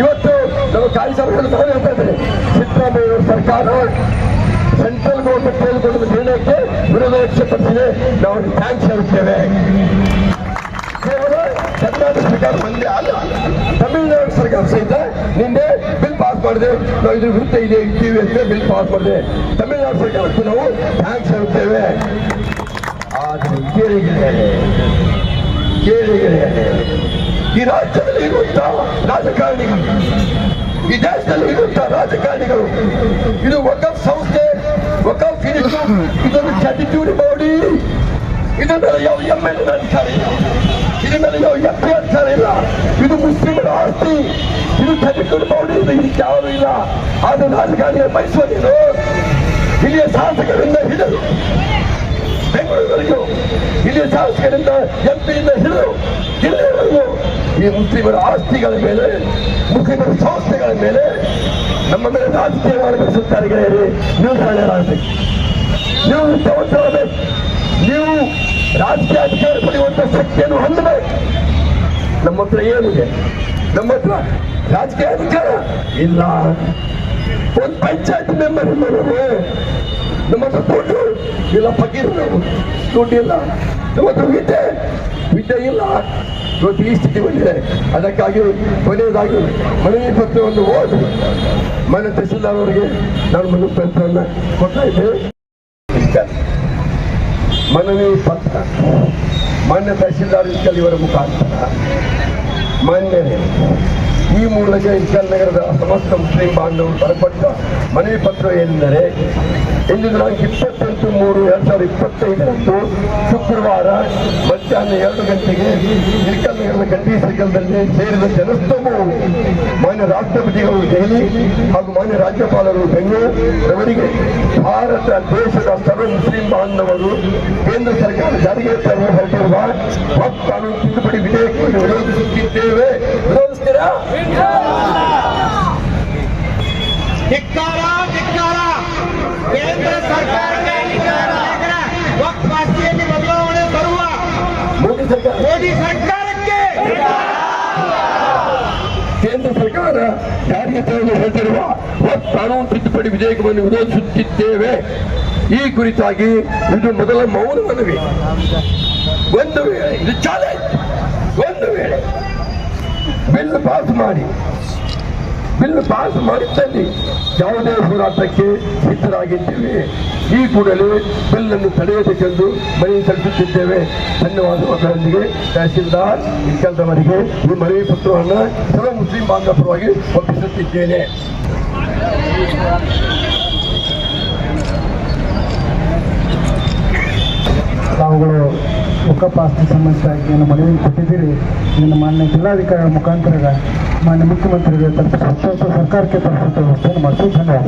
ಇವತ್ತು ನಮ್ಮ ಕಾಯಿ ಸಭೆಗಳು ಸಹ ಹೇಳ್ತಾ ಇದ್ದಾರೆ. ಸಿದ್ದರಾಮಯ್ಯ ಸರ್ಕಾರ ಸೆಂಟ್ರಲ್ ಗೌರ್ಮೆಂಟ್ ತೆಗೆದುಕೊಂಡ ನಿರ್ಣಯಕ್ಕೆ ವಿರೋಧ ವ್ಯಕ್ತಪಡಿಸಿದೆ. ನಾವು ಥ್ಯಾಂಕ್ಸ್ ಹೇಳುತ್ತೇವೆ. ಕರ್ನಾಟಕ ಸರ್ಕಾರ ಒಂದೇ ಅಲ್ಲ, ತಮಿಳುನಾಡು ಸರ್ಕಾರ ಸಹಿತ ನಿನ್ನೆ ಬಿಲ್ ಪಾಸ್ ಮಾಡಿದೆ. ನಾವು ಇದ್ರ ವಿರುದ್ಧ ಇದೆ ಇದ್ದೀವಿ ಅಂತ ಬಿಲ್ ಪಾಸ್ ಮಾಡಿದೆ. ತಮಿಳುನಾಡು ಸರ್ಕಾರಕ್ಕೂ ನಾವು ಥ್ಯಾಂಕ್ಸ್ ಹೇಳುತ್ತೇವೆ. ಆದರೆ ಕೇಳಿದ್ದಾರೆ ಕೇಳಿದ್ದಾರೆ ಈ ರಾಜ್ಯದಲ್ಲಿ ಇರುವಂತಹ ರಾಜಕಾರಣಿಗಳು, ಈ ದೇಶದಲ್ಲಿ ಇರುವಂತಹ ರಾಜಕಾರಣಿಗಳು, ಇದು ವಕಫ್ ಸಂಸ್ಥೆ ವಕಫ್ ಇದು ಇದೊಂದು ಚಟಿಚೂರಿ ಬಾಡಿ ಇದನ್ನೆಲ್ಲ ಯಾವ ಎಂ ಎಲ್ ಅಧಿಕಾರ ಇಲ್ಲ ಯಾವ ಎಂ ಪಿ ಅಧಿಕಾರ ಇಲ್ಲ. ಇದು ಮುಸ್ಲಿಮರ ಆಸ್ತಿ. ಇದು ಚಟಿಚೂರಿ ಬಾಡಿ ಇದು ಇದಕ್ಕೆ ಯಾರು ಇಲ್ಲ. ಆದ್ರೆ ರಾಜಕಾರಣಿಗಳು ಮೈಸೂರಿನ ಇಲ್ಲಿಯ ಶಾಸಕರಿಂದ ಹಿಡಿದು ಬೆಂಗಳೂರಿನವರೆಗೂ ಹಿರಿಯ ಶಾಸಕರಿಂದ ಎಂಪಿಯಿಂದ ಹಿಡಿದು ಇಲ್ಲಿಯವರೆಗೂ ಈ ಮುಸ್ಲಿಮರ ಆಸ್ತಿಗಳ ಮೇಲೆ, ಮುಸ್ಲಿಮರ ಸಂಸ್ಥೆಗಳ ಮೇಲೆ ನಮ್ಮ ಮೇಲೆ ರಾಜಕೀಯ ಮಾಡಿಸುತ್ತಾರೆ ಗೆಳೆಯರಿ, ನೀವು ಸಾಧ್ಯರಾಗಬೇಕು ನೀವು ಜವಾಬ್ದಾರಬೇಕು ನೀವು ರಾಜಕೀಯ ಅಧಿಕಾರ ಪಡೆಯುವಂತ ಶಕ್ತಿಯನ್ನು ಹೊಂದಬೇಕು. ನಮ್ಮ ಹತ್ರ ಏನಿದೆ? ನಮ್ಮ ಹತ್ರ ರಾಜಕೀಯ ಅಧಿಕಾರ ಇಲ್ಲ. ಒಂದು ಪಂಚಾಯತ್ ಮೆಂಬರ್ ನಾವು ನಮ್ಮ ಹತ್ರ ದುಡ್ಡು ಇಲ್ಲ ಪಗೀರ್ ನಾವು ದುಡ್ಡು ಇಲ್ಲ. ನಮ್ಮ ಹತ್ರ ವಿದ್ಯೆ ವಿದ್ಯೆ ಇಲ್ಲ. ಇವತ್ತು ಈ ಸ್ಥಿತಿ ಬಂದಿದೆ. ಅದಕ್ಕಾಗಿ ಕೊನೆಯದಾಗಿ ಮನವಿ ಪತ್ರವನ್ನು ಓದಿ ಮನೆ ತಹಸೀಲ್ದಾರ್ ಅವರಿಗೆ ನಾನು ಮನವಿ ಪತ್ರವನ್ನು ಕೊಡ್ತಾ ಇದ್ದೇವೆ ಮನವಿ ಪತ್ರ ಮಾನ್ಯ ತಹಸೀಲ್ದಾರ್ ಇವರ ಮುಖಾಂತರ ಮಾನ್ಯರೇ ಈ ಮೂಲಕ ಇಸ್ಕಲ್ ನಗರದ ಸಮಸ್ತ ಮುಸ್ಲಿಂ ಬಾಂಧವರು ಬರಪಟ್ಟ ಮನವಿ ಪತ್ರ ಏನೆಂದರೆ, ಇಂದು ದಿನಾಂಕ ಇಪ್ಪತ್ತೆಂಟು ಮೂರು ಎರಡ್ ಸಾವಿರದ ಇಪ್ಪತ್ತೈದರಂದು ಶುಕ್ರವಾರ ಮಧ್ಯಾಹ್ನ ಎರಡು ಗಂಟೆಗೆ ಇಸ್ಕಲ್ ನಗರದ ಗಂಡಿ ಸರ್ಕಲ್ದಲ್ಲಿ ಸೇರಿದ ಜನಸ್ತೋಮವು ಮಾನ್ಯ ರಾಷ್ಟ್ರಪತಿಗಳು ದೆಹಲಿ ಹಾಗೂ ಮಾನ್ಯ ರಾಜ್ಯಪಾಲರು ಬೆಂಗಳೂರು ಅವರಿಗೆ ಭಾರತ ದೇಶದ ಸರ್ವ ಮುಸ್ಲಿಂ ಬಾಂಧವರು ಕೇಂದ್ರ ಸರ್ಕಾರ ಜಾರಿಗೆ ತರಲು ಹೊರಟಿರುವ ಕಾನೂನು ತಿದ್ದುಪಡಿ ವಿಧೇಯಕವನ್ನು ವಿರೋಧಿಸುತ್ತಿದ್ದೇವೆ. ಧಿಕ್ಕಾರ ಧಿಕ್ಕಾರ. ಕೇಂದ್ರ ಸರ್ಕಾರಕ್ಕೆ ಬದಲಾವಣೆ ತರುವ ಮೋದಿ ಸರ್ಕಾರಕ್ಕೆ. ಕೇಂದ್ರ ಸರ್ಕಾರ ಜಾರಿಗೆ ತರಲು ಹೊರಟಿರುವ ಕಾನೂನು ತಿದ್ದುಪಡಿ ವಿಧೇಯಕವನ್ನು ವಿರೋಧಿಸುತ್ತಿದ್ದೇವೆ. ಈ ಕುರಿತಾಗಿ ಇದು ಮೊದಲ ಮೌನ ಮನವಿ. ಒಂದು ವೇಳೆ ಇದು ಚಾಲೆಂಜ್. ಒಂದು ವೇಳೆ ಪಾಸ್ ಮಾಡಿ. ಬಿಲ್ ಪಾಸ್ ಮಾಡಿದ್ದಲ್ಲಿ ಯಾವುದೇ ಹೋರಾಟಕ್ಕೆ ಸಿದ್ಧರಾಗಿದ್ದೇವೆ. ಈ ಕೂಡಲೇ ಬಿಲ್ ಅನ್ನು ತಡೆಯಬೇಕೆಂದು ಮನವಿ ಸಲ್ಲಿಸುತ್ತಿದ್ದೇವೆ. ಧನ್ಯವಾದಗಳೊಂದಿಗೆ ತಹಸೀಲ್ದಾರ್ ಇಸ್ಕಲ್ದವರಿಗೆ ಈ ಮನವಿ ಪತ್ರವನ್ನು ಸರ್ವ ಮುಸ್ಲಿಂ ಬಾಂಧವರವಾಗಿ ಒಪ್ಪಿಸುತ್ತಿದ್ದೇನೆ. ತಾವುಗಳು ವಕಫ್ ಆಸ್ತಿ ಆಗಿ ಏನು ಮನವಿ ಕೊಟ್ಟಿದ್ದೀರಿ? ಇದನ್ನು ಮಾನ್ಯ ಜಿಲ್ಲಾಧಿಕಾರಿಗಳ ಮುಖಾಂತರ ಮಾನ್ಯ ಮುಖ್ಯಮಂತ್ರಿಗೆ ತಲುಪಿಸುವಂಥ ಸರ್ಕಾರಕ್ಕೆ ತಲುಪಿಸುವಂಥ ವ್ಯವಸ್ಥೆಯನ್ನು ಮಾಡ್ತೀವಿ ಧನ್ಯವಾದ.